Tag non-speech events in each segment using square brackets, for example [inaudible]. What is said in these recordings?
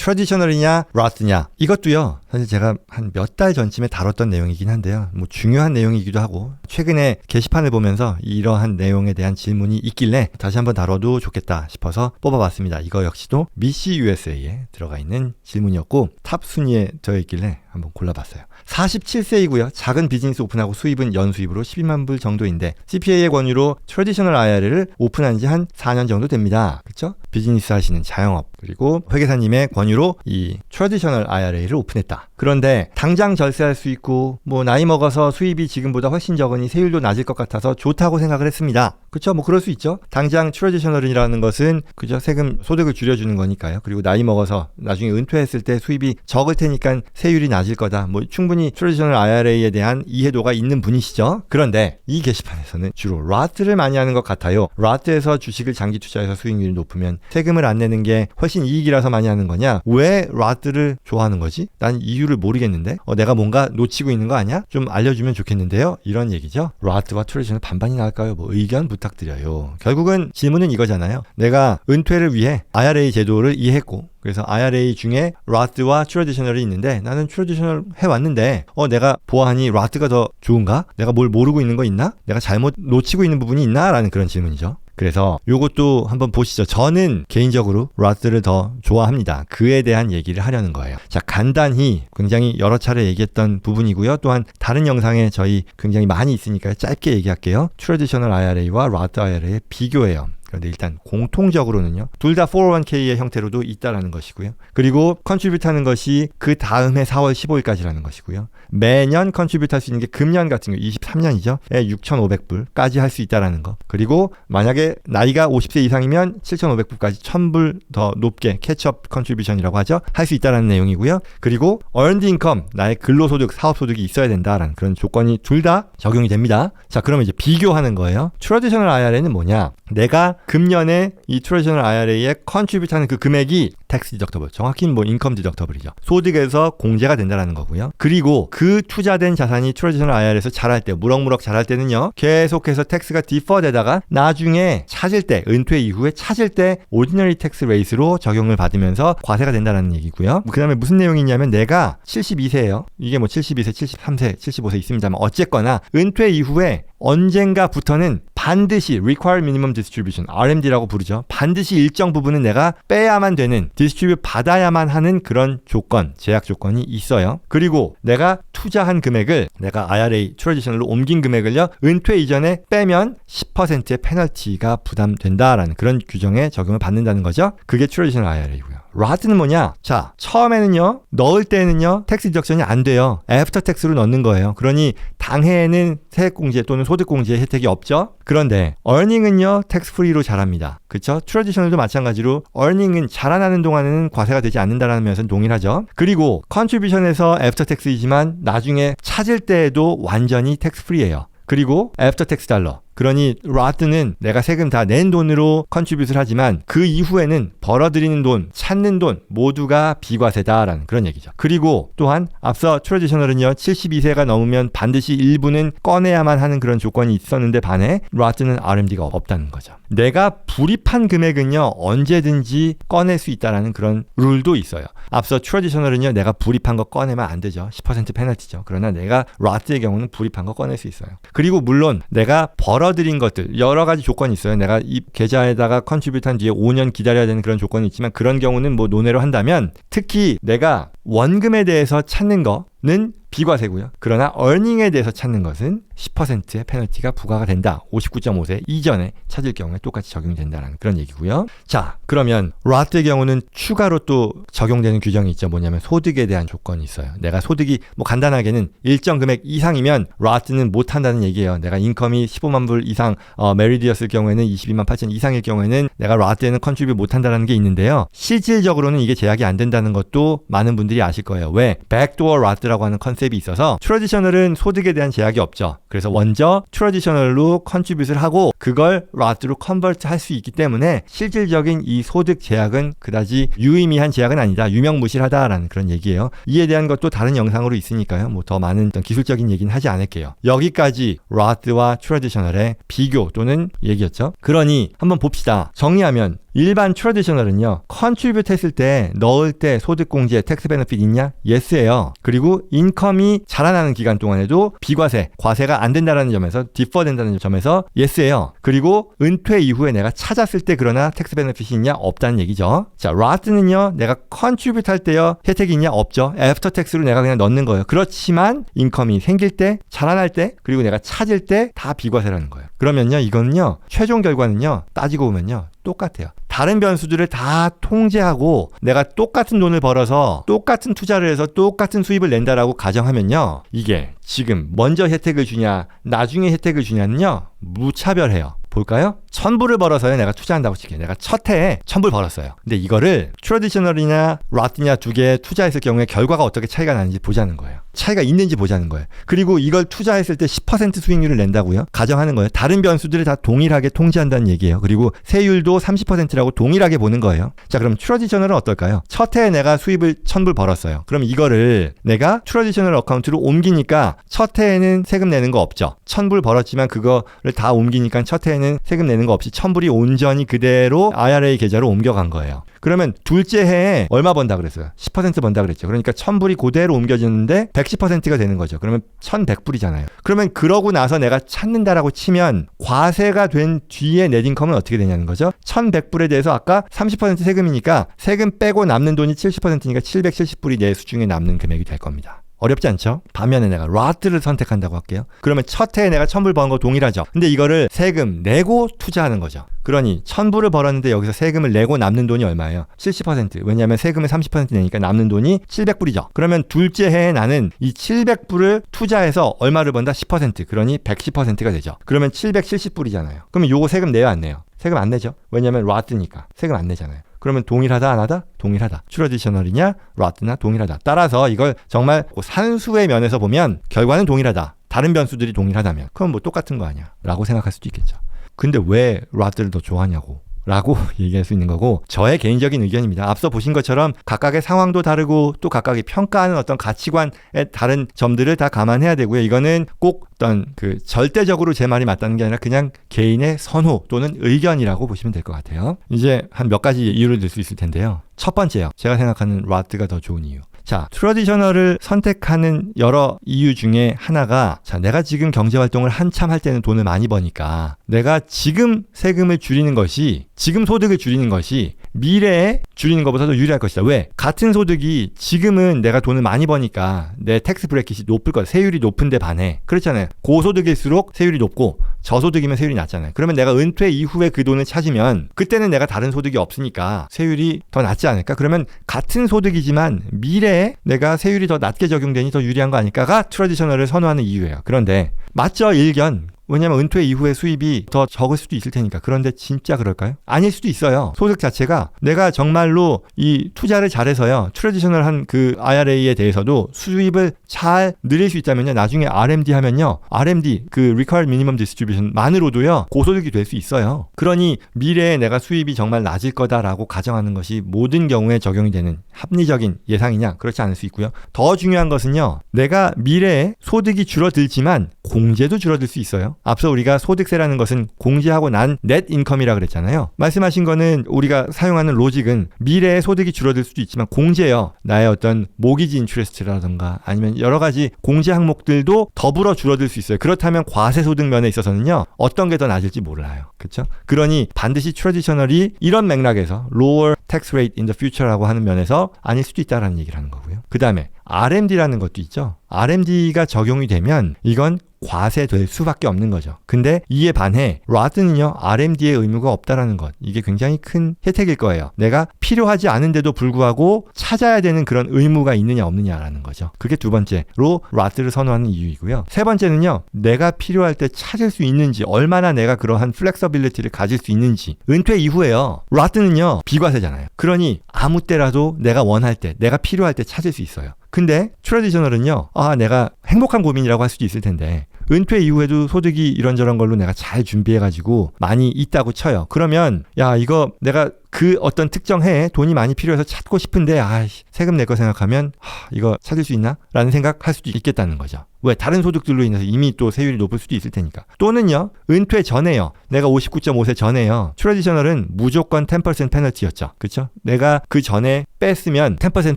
트러디셔널이냐 라스냐. 이것도요 사실 제가 한 몇 달 전쯤에 다뤘던 내용이긴 한데요. 뭐 중요한 내용이기도 하고 최근에 게시판을 보면서 이러한 내용에 대한 질문이 있길래 다시 한번 다뤄도 좋겠다 싶어서 뽑아봤습니다. 이거 역시도 미시 USA에 들어가 있는 질문이었고 탑 순위에 되어 있길래 한번 골라봤어요 47세이고요. 작은 비즈니스 오픈하고 수입은 연수입으로 12만 불 정도인데 CPA의 권유로 트레디셔널 IRA를 오픈한 지 한 4년 정도 됩니다. 그렇죠? 비즈니스 하시는 자영업 그리고 회계사님의 권유로 이 트레디셔널 IRA를 오픈했다. 그런데 당장 절세할 수 있고 뭐 나이 먹어서 수입이 지금보다 훨씬 적으니 세율도 낮을 것 같아서 좋다고 생각을 했습니다. 그렇죠? 뭐 그럴 수 있죠. 당장 트레디셔널이라는 것은 그죠? 세금 소득을 줄여주는 거니까요. 그리고 나이 먹어서 나중에 은퇴했을 때 수입이 적을 테니까 세율이 낮을 거다. 뭐 충분히 트레디셔널 IRA에 대한 이해도가 있는 분이시죠. 그런데 이 게시판에서는 주로 라트를 많이 하는 것 같아요. 라트에서 주식을 장기 투자해서 수익률이 높으면 세금을 안 내는 게 훨씬 이익이라서 많이 하는 거냐? 왜 라트를 좋아하는 거지? 난 이유를 모르겠는데 어, 내가 뭔가 놓치고 있는 거 아니야? 좀 알려주면 좋겠는데요. 이런 얘기죠. 라트와 트레디셔널 반반이 나을까요? 뭐 의견 부탁드려요. 결국은 질문은 이거잖아요. 내가 은퇴를 위해 IRA 제도를 이해했고 그래서 IRA 중에 라트와 트레디셔널이 있는데 나는 트레디셔널 해왔는데 어 내가 보아하니 라트가 더 좋은가? 내가 뭘 모르고 있는 거 있나? 내가 잘못 놓치고 있는 부분이 있나? 라는 그런 질문이죠. 그래서 요것도 한번 보시죠. 저는 개인적으로 라트를 더 좋아합니다. 그에 대한 얘기를 하려는 거예요. 자, 간단히 굉장히 여러 차례 얘기했던 부분이고요. 또한 다른 영상에 저희 굉장히 많이 있으니까 짧게 얘기할게요. 트레디셔널 IRA와 라트 IRA의 비교예요. 그런데 일단 공통적으로는요. 둘 다 401k의 형태로도 있다라는 것이고요. 그리고 컨트리뷰트 하는 것이 그 다음해 4월 15일까지라는 것이고요. 매년 컨트리뷰트 할 수 있는 게 금년 같은 경우 23년이죠. 에 6,500불까지 할 수 있다라는 거. 그리고 만약에 나이가 50세 이상이면 7,500불까지 1,000불 더 높게 캐치업 컨트리뷰션이라고 하죠. 할 수 있다라는 내용이고요. 그리고 earned income 나의 근로소득, 사업소득이 있어야 된다라는 그런 조건이 둘 다 적용이 됩니다. 자, 그러면 이제 비교하는 거예요. 트레디셔널 IRA는 뭐냐? 내가 금년에 이 트레디셔널 IRA에 컨트리뷰트 하는 그 금액이 텍스 디덕터블, 정확히는 뭐 인컴 디덕터블이죠. 소득에서 공제가 된다라는 거고요. 그리고 그 투자된 자산이 트레디셔널 IRA에서 자랄 때, 무럭무럭 자랄 때는요. 계속해서 텍스가 디퍼되다가 나중에 찾을 때, 은퇴 이후에 찾을 때 오디너리 텍스 레이스로 적용을 받으면서 과세가 된다는 얘기고요. 그 다음에 무슨 내용이 있냐면 내가 72세예요. 이게 뭐 72세, 73세, 75세 있습니다만 어쨌거나 은퇴 이후에 언젠가부터는 반드시 require minimum distribution RMD라고 부르죠. 반드시 일정 부분은 내가 빼야만 되는 디스트리뷰 받아야만 하는 그런 조건, 제약 조건이 있어요. 그리고 내가 투자한 금액을 내가 IRA 트레디셔널로 옮긴 금액을요. 은퇴 이전에 빼면 10%의 페널티가 부담된다라는 그런 규정에 적용을 받는다는 거죠. 그게 트레디셔널 IRA고요. 라트는 뭐냐? 자, 처음에는요, 넣을 때는요, 텍스 디덕션이 안 돼요. 애프터 텍스로 넣는 거예요. 그러니 당해에는 세액공제 또는 소득공제 혜택이 없죠? 그런데 earning은요, 텍스 프리로 자랍니다. 그쵸? 트레디셔널도 마찬가지로 earning은 자라나는 동안에는 과세가 되지 않는다라는 면에서 동일하죠. 그리고 컨트리뷰션에서 애프터 텍스이지만 나중에 찾을 때에도 완전히 텍스 프리예요. 그리고 애프터 텍스 달러 그러니 라트는 내가 세금 다 낸 돈으로 컨트리뷰트를 하지만 그 이후에는 벌어들이는 돈, 찾는 돈 모두가 비과세다라는 그런 얘기죠. 그리고 또한 앞서 트레디셔널은요 72세가 넘으면 반드시 일부는 꺼내야만 하는 그런 조건이 있었는데 반해 라트는 RMD가 없다는 거죠. 내가 불입한 금액은요 언제든지 꺼낼 수 있다라는 그런 룰도 있어요. 앞서 트레디셔널은요 내가 불입한 거 꺼내면 안 되죠. 10% 페널티죠. 그러나 내가 라트의 경우는 불입한 거 꺼낼 수 있어요. 그리고 물론 내가 벌 어들인 것들 여러 가지 조건이 있어요. 내가 이 계좌에다가 컨트리뷰트한 뒤에 5년 기다려야 되는 그런 조건이 있지만 그런 경우는 뭐 논외로 한다면 특히 내가 원금에 대해서 찾는 거는 비과세고요. 그러나 어닝에 대해서 찾는 것은 10%의 페널티가 부과가 된다. 59.5세 이전에 찾을 경우에 똑같이 적용이 된다는 그런 얘기고요. 자, 그러면 라트의 경우는 추가로 또 적용되는 규정이 있죠. 뭐냐면 소득에 대한 조건이 있어요. 내가 소득이 뭐 간단하게는 일정 금액 이상이면 라트는 못 한다는 얘기예요. 내가 인컴이 15만 불 이상 어, 메리디였을 경우에는 22만 8천 이상일 경우에는 내가 라트에는 컨트리뷰 못 한다는 게 있는데요. 실질적으로는 이게 제약이 안 된다는 것도 많은 분들이 아실 거예요. 왜? 백도어 라트라고 하는 컨셉이 있어서 트레디셔널은 소득에 대한 제약이 없죠. 그래서 먼저 트레디셔널로 컨트리뷰트를 하고 그걸 라트로 컨버트 할 수 있기 때문에 실질적인 이 소득 제약은 그다지 유의미한 제약은 아니다. 유명무실하다라는 그런 얘기예요. 이에 대한 것도 다른 영상으로 있으니까요. 뭐 더 많은 기술적인 얘기는 하지 않을게요. 여기까지 라트와 트레디셔널의 비교 또는 얘기였죠. 그러니 한번 봅시다. 정리하면 일반 트러디셔널은요. 컨트리뷰트 했을 때 넣을 때 소득 공제 텍스 베너핏 있냐? 예스예요. 그리고 인컴이 자라나는 기간 동안에도 비과세, 과세가 안 된다라는 점에서 디퍼 된다는 점에서 예스예요. 그리고 은퇴 이후에 내가 찾았을 때 그러나 텍스 베너핏이 있냐? 없다는 얘기죠. 자, 라트는요. 내가 컨트리뷰트 할 때요. 혜택이 있냐? 없죠. 애프터 텍스로 내가 그냥 넣는 거예요. 그렇지만 인컴이 생길 때, 자라날 때, 그리고 내가 찾을 때 다 비과세라는 거예요. 그러면요. 이거는요. 최종 결과는요. 따지고 보면요. 똑같아요. 다른 변수들을 다 통제하고 내가 똑같은 돈을 벌어서 똑같은 투자를 해서 똑같은 수입을 낸다라고 가정하면요. 이게 지금 먼저 혜택을 주냐, 나중에 혜택을 주냐는요. 무차별해요. 볼까요? 천불을 벌어서요 내가 투자한다고 칠게요. 내가 첫 해에 천불 벌었어요. 근데 이거를 트러디셔널이냐 라트냐 두 개 투자했을 경우에 결과가 어떻게 차이가 나는지 보자는 거예요. 차이가 있는지 보자는 거예요. 그리고 이걸 투자했을 때 10% 수익률을 낸다고요? 가정하는 거예요. 다른 변수들을 다 동일하게 통제한다는 얘기예요. 그리고 세율도 30%라고 동일하게 보는 거예요. 자, 그럼 트러디셔널은 어떨까요? 첫 해에 내가 수입을 천불 벌었어요. 그럼 이거를 내가 트러디셔널 어카운트로 옮기니까 첫 해에는 세금 내는 거 없죠. 천불 벌었지만 그거를 다 옮기니까 첫 해에는 세금 내는 거 없이 천불이 온전히 그대로 IRA 계좌로 옮겨간 거예요. 그러면 둘째 해에 얼마 번다 그랬어요? 10% 번다 그랬죠. 그러니까 1000불이 그대로 옮겨지는데 110%가 되는 거죠. 그러면 1100불이잖아요. 그러면 그러고 나서 내가 찾는다라고 치면 과세가 된 뒤에 넷인컴은 어떻게 되냐는 거죠. 1100불에 대해서 아까 30% 세금이니까 세금 빼고 남는 돈이 70%니까 770불이 내 수중에 남는 금액이 될 겁니다. 어렵지 않죠? 반면에 내가 라트를 선택한다고 할게요. 그러면 첫 해에 내가 천불 버는 거 동일하죠. 근데 이거를 세금 내고 투자하는 거죠. 그러니 천불을 벌었는데 여기서 세금을 내고 남는 돈이 얼마예요? 70%. 왜냐하면 세금을 30% 내니까 남는 돈이 700불이죠. 그러면 둘째 해에 나는 이 700불을 투자해서 얼마를 번다? 10%. 그러니 110%가 되죠. 그러면 770불이잖아요. 그러면 요거 세금 내요 안 내요? 세금 안 내죠. 왜냐하면 라트니까 세금 안 내잖아요. 그러면 동일하다 안 하다? 동일하다. 트러디셔널이냐 라트나 동일하다. 따라서 이걸 정말 산수의 면에서 보면 결과는 동일하다. 다른 변수들이 동일하다면 그럼 뭐 똑같은 거 아니야 라고 생각할 수도 있겠죠. 근데 왜 라트를 더 좋아하냐고 라고 [laughs] 얘기할 수 있는 거고 저의 개인적인 의견입니다. 앞서 보신 것처럼 각각의 상황도 다르고 또 각각이 평가하는 어떤 가치관의 다른 점들을 다 감안해야 되고요. 이거는 꼭 어떤 그 절대적으로 제 말이 맞다는 게 아니라 그냥 개인의 선호 또는 의견이라고 보시면 될 것 같아요. 이제 한 몇 가지 이유를 들 수 있을 텐데요. 첫 번째요. 제가 생각하는 라트가 더 좋은 이유. 자, 트러디셔널을 선택하는 여러 이유 중에 하나가 자, 내가 지금 경제 활동을 한참 할 때는 돈을 많이 버니까 내가 지금 세금을 줄이는 것이 지금 소득을 줄이는 것이 미래에 줄이는 것보다 더 유리할 것이다. 왜? 같은 소득이 지금은 내가 돈을 많이 버니까 내 텍스 브레킷이 높을 거야. 세율이 높은데 반해. 그렇잖아요. 고소득일수록 세율이 높고 저소득이면 세율이 낮잖아요. 그러면 내가 은퇴 이후에 그 돈을 찾으면 그때는 내가 다른 소득이 없으니까 세율이 더 낮지 않을까? 그러면 같은 소득이지만 미래에 내가 세율이 더 낮게 적용되니 더 유리한 거 아닐까가 트러디셔널을 선호하는 이유예요. 그런데 맞죠? 일견. 왜냐면 은퇴 이후에 수입이 더 적을 수도 있을 테니까. 그런데 진짜 그럴까요? 아닐 수도 있어요. 소득 자체가 내가 정말로 이 투자를 잘해서요. 트레디셔널 한 그 IRA에 대해서도 수입을 잘 늘릴 수 있다면요. 나중에 RMD 하면요. RMD 그 Required Minimum Distribution만으로도요. 고소득이 될 수 있어요. 그러니 미래에 내가 수입이 정말 낮을 거다라고 가정하는 것이 모든 경우에 적용이 되는 합리적인 예상이냐? 그렇지 않을 수 있고요. 더 중요한 것은요. 내가 미래에 소득이 줄어들지만 공제도 줄어들 수 있어요. 앞서 우리가 소득세라는 것은 공제하고 난 넷 인컴이라 그랬잖아요. 말씀하신 거는 우리가 사용하는 로직은 미래에 소득이 줄어들 수도 있지만 공제요. 나의 어떤 모기지 인트레스트라던가 아니면 여러 가지 공제 항목들도 더불어 줄어들 수 있어요. 그렇다면 과세 소득 면에 있어서는요. 어떤 게 더 낮을지 몰라요. 그렇죠? 그러니 반드시 트레디셔널이 이런 맥락에서 lower tax rate in the future라고 하는 면에서 아닐 수도 있다라는 얘기를 하는 거고요. 그다음에 RMD라는 것도 있죠. RMD가 적용이 되면 이건 과세될 수밖에 없는 거죠. 근데 이에 반해 라드는요 RMD의 의무가 없다라는 것 이게 굉장히 큰 혜택일 거예요. 내가 필요하지 않은데도 불구하고 찾아야 되는 그런 의무가 있느냐 없느냐라는 거죠. 그게 두 번째로 라드를 선호하는 이유이고요. 세 번째는요 내가 필요할 때 찾을 수 있는지 얼마나 내가 그러한 플렉서빌리티를 가질 수 있는지 은퇴 이후에요 라드는요 비과세잖아요. 그러니 아무 때라도 내가 원할 때 내가 필요할 때 찾을 수 있어요. 근데 트레디셔널은요, 아, 내가 행복한 고민이라고 할 수도 있을 텐데, 은퇴 이후에도 소득이 이런저런 걸로 내가 잘 준비해가지고 많이 있다고 쳐요. 그러면, 야, 이거 내가 그그 어떤 특정 해에 돈이 많이 필요해서 찾고 싶은데 아 세금 낼 거 생각하면 하, 이거 찾을 수 있나? 라는 생각할 수도 있겠다는 거죠. 왜 다른 소득들로 인해서 이미 또 세율이 높을 수도 있을 테니까. 또는요. 은퇴 전에요. 내가 59.5세 전에요. 트레디셔널은 무조건 10% 페널티였죠. 그렇죠? 내가 그 전에 뺐으면 10%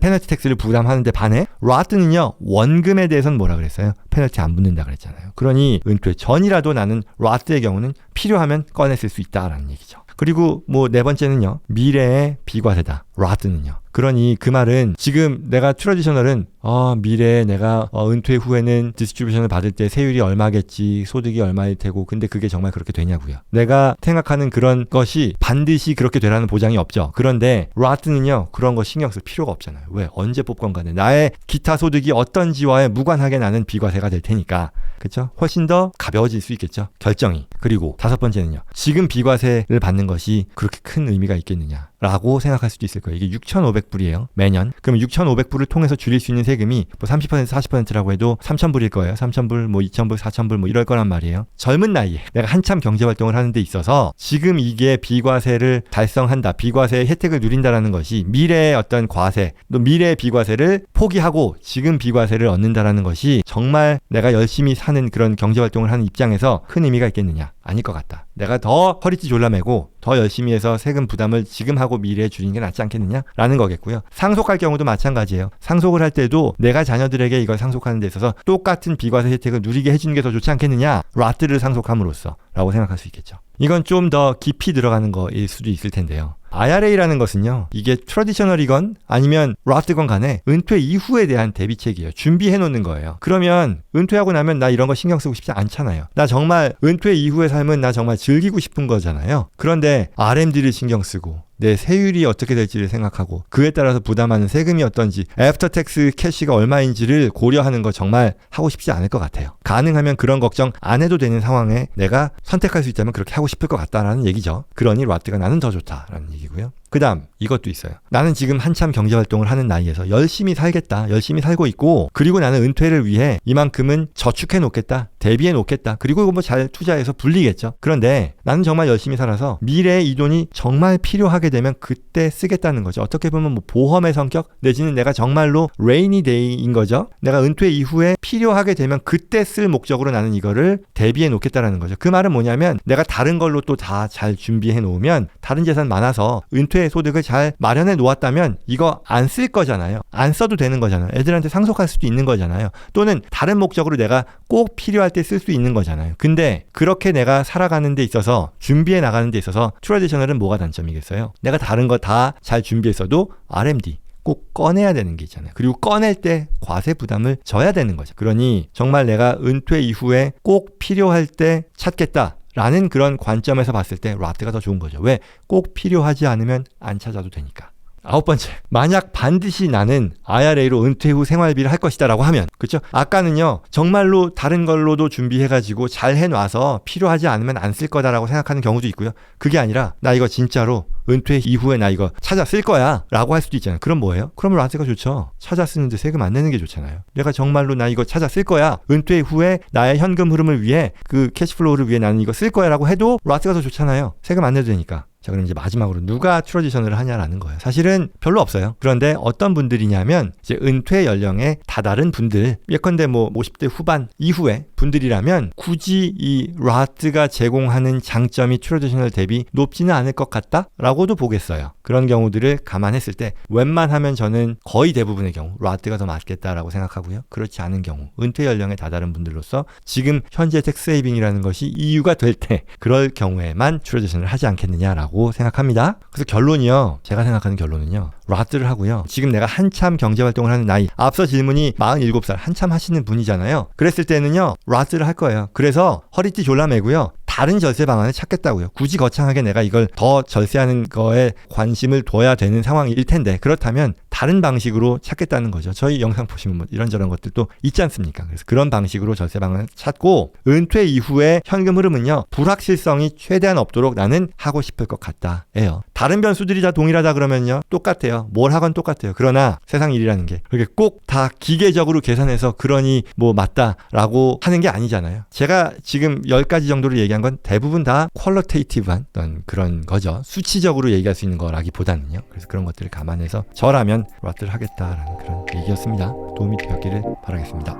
페널티 텍스를 부담하는데 반해 라트는요. 원금에 대해서는 뭐라 그랬어요? 페널티 안 붙는다 그랬잖아요. 그러니 은퇴 전이라도 나는 라트의 경우는 필요하면 꺼냈을 수 있다라는 얘기죠. 그리고 뭐 네 번째는요. 미래의 비과세다. 라드는요. 그러니 그 말은 지금 내가 트레디셔널은 어, 미래에 내가 어, 은퇴 후에는 디스트리뷰션을 받을 때 세율이 얼마겠지, 소득이 얼마일 테고, 근데 그게 정말 그렇게 되냐고요. 내가 생각하는 그런 것이 반드시 그렇게 되라는 보장이 없죠. 그런데 라트는요, 그런 거 신경 쓸 필요가 없잖아요. 왜? 언제 뽑건 간에 나의 기타 소득이 어떤지와에 무관하게 나는 비과세가 될 테니까. 그렇죠? 훨씬 더 가벼워질 수 있겠죠. 결정이. 그리고 다섯 번째는요. 지금 비과세를 받는 것이 그렇게 큰 의미가 있겠느냐. 라고 생각할 수도 있을 거예요. 이게 6,500불이에요. 매년. 그럼 6,500불을 통해서 줄일 수 있는 세금이 뭐 30%, 40%라고 해도 3,000불일 거예요. 3,000불, 뭐 2,000불, 4,000불 뭐 이럴 거란 말이에요. 젊은 나이에 내가 한참 경제 활동을 하는 데 있어서 지금 이게 비과세를 달성한다. 비과세의 혜택을 누린다라는 것이 미래의 어떤 과세, 또 미래의 비과세를 포기하고 지금 비과세를 얻는다라는 것이 정말 내가 열심히 사는 그런 경제 활동을 하는 입장에서 큰 의미가 있겠느냐? 아닐 것 같다. 내가 더 허리띠 졸라매고 더 열심히 해서 세금 부담을 지금 하고 미래에 줄이는 게 낫지 않겠느냐라는 거겠고요. 상속할 경우도 마찬가지예요. 상속을 할 때도 내가 자녀들에게 이걸 상속하는 데 있어서 똑같은 비과세 혜택을 누리게 해주는 게 더 좋지 않겠느냐. 라트를 상속함으로써 라고 생각할 수 있겠죠. 이건 좀 더 깊이 들어가는 거일 수도 있을 텐데요. IRA라는 것은요, 이게 트러디셔널이건 아니면 라트건 간에 은퇴 이후에 대한 대비책이에요. 준비해 놓는 거예요. 그러면 은퇴하고 나면 나 이런 거 신경 쓰고 싶지 않잖아요. 나 정말 은퇴 이후의 삶은 나 정말 즐기고 싶은 거잖아요. 그런데 RMD를 신경 쓰고 내 세율이 어떻게 될지를 생각하고 그에 따라서 부담하는 세금이 어떤지 애프터 텍스 캐시가 얼마인지를 고려하는 거 정말 하고 싶지 않을 것 같아요. 가능하면 그런 걱정 안 해도 되는 상황에 내가 선택할 수 있다면 그렇게 하고 싶을 것 같다라는 얘기죠. 그러니 라트가 나는 더 좋다라는 얘기고요. 그 다음 이것도 있어요. 나는 지금 한참 경제 활동을 하는 나이에서 열심히 살겠다. 열심히 살고 있고 그리고 나는 은퇴를 위해 이만큼은 저축해 놓겠다. 대비해 놓겠다. 그리고 이거 뭐 잘 투자해서 불리겠죠. 그런데 나는 정말 열심히 살아서 미래에 이 돈이 정말 필요하게 되면 그때 쓰겠다는 거죠. 어떻게 보면 뭐 보험의 성격 내지는 내가 정말로 레이니 데이인 거죠. 내가 은퇴 이후에 필요하게 되면 그때 쓸 목적으로 나는 이거를 대비해 놓겠다라는 거죠. 그 말은 뭐냐면 내가 다른 걸로 또 다 잘 준비해 놓으면 다른 재산 많아서 은퇴 소득을 잘 마련해 놓았다면 이거 안 쓸 거잖아요. 안 써도 되는 거잖아요. 애들한테 상속할 수도 있는 거잖아요. 또는 다른 목적으로 내가 꼭 필요할 때 쓸 수 있는 거잖아요. 근데 그렇게 내가 살아가는 데 있어서 준비해 나가는 데 있어서 트레디셔널은 뭐가 단점이겠어요? 내가 다른 거 다 잘 준비했어도 RMD 꼭 꺼내야 되는 게 있잖아요. 그리고 꺼낼 때 과세 부담을 져야 되는 거죠. 그러니 정말 내가 은퇴 이후에 꼭 필요할 때 찾겠다. 라는 그런 관점에서 봤을 때 라트가 더 좋은 거죠. 왜? 꼭 필요하지 않으면 안 찾아도 되니까. 아홉 번째. 만약 반드시 나는 IRA로 은퇴 후 생활비를 할 것이다라고 하면, 그렇죠? 아까는요, 정말로 다른 걸로도 준비해 가지고 잘 해놔서 필요하지 않으면 안 쓸 거다라고 생각하는 경우도 있고요. 그게 아니라, 나 이거 진짜로 은퇴 이후에 나 이거 찾아 쓸 거야 라고 할 수도 있잖아요. 그럼 뭐예요? 그러면 라트가 좋죠. 찾아 쓰는데 세금 안 내는 게 좋잖아요. 내가 정말로 나 이거 찾아 쓸 거야. 은퇴 후에 나의 현금 흐름을 위해 그 캐시플로우를 위해 나는 이거 쓸 거야 라고 해도 라트가 더 좋잖아요. 세금 안 내도 되니까. 자, 그럼 이제 마지막으로 누가 트로지션을 하냐라는 거예요. 사실은 별로 없어요. 그런데 어떤 분들이냐면 이제 은퇴 연령에 다다른 분들, 예컨대 뭐 50대 후반 이후에 분들이라면 굳이 이 라트가 제공하는 장점이 트로지셔널 대비 높지는 않을 것 같다라고도 보겠어요. 그런 경우들을 감안했을 때 웬만하면 저는 거의 대부분의 경우 라트가 더 맞겠다라고 생각하고요. 그렇지 않은 경우 은퇴 연령에 다다른 분들로서 지금 현재 텍스 세이빙이라는 것이 이유가 될 때 그럴 경우에만 트로지션을 하지 않겠느냐라고 라고 생각합니다. 그래서 결론이요. 제가 생각하는 결론은요. 라트를 하고요. 지금 내가 한참 경제 활동을 하는 나이. 앞서 질문이 47살 한참 하시는 분이잖아요. 그랬을 때는요. 라트를 할 거예요. 그래서 허리띠 졸라매고요. 다른 절세 방안을 찾겠다고요. 굳이 거창하게 내가 이걸 더 절세하는 거에 관심을 둬야 되는 상황일 텐데 그렇다면 다른 방식으로 찾겠다는 거죠. 저희 영상 보시면 뭐 이런저런 것들도 있지 않습니까? 그래서 그런 방식으로 절세 방안을 찾고 은퇴 이후에 현금 흐름은요 불확실성이 최대한 없도록 나는 하고 싶을 것 같다예요. 다른 변수들이 다 동일하다 그러면요 똑같아요. 뭘 하건 똑같아요. 그러나 세상 일이라는 게 그렇게 꼭 다 기계적으로 계산해서 그러니 뭐 맞다라고 하는 게 아니잖아요. 제가 지금 10가지 정도를 얘기한 건 대부분 다 퀄러테이티브한 그런 거죠. 수치적으로 얘기할 수 있는 거라기보다는요. 그래서 그런 것들을 감안해서 저라면 라트를 하겠다라는 그런 얘기였습니다. 도움이 되었기를 바라겠습니다.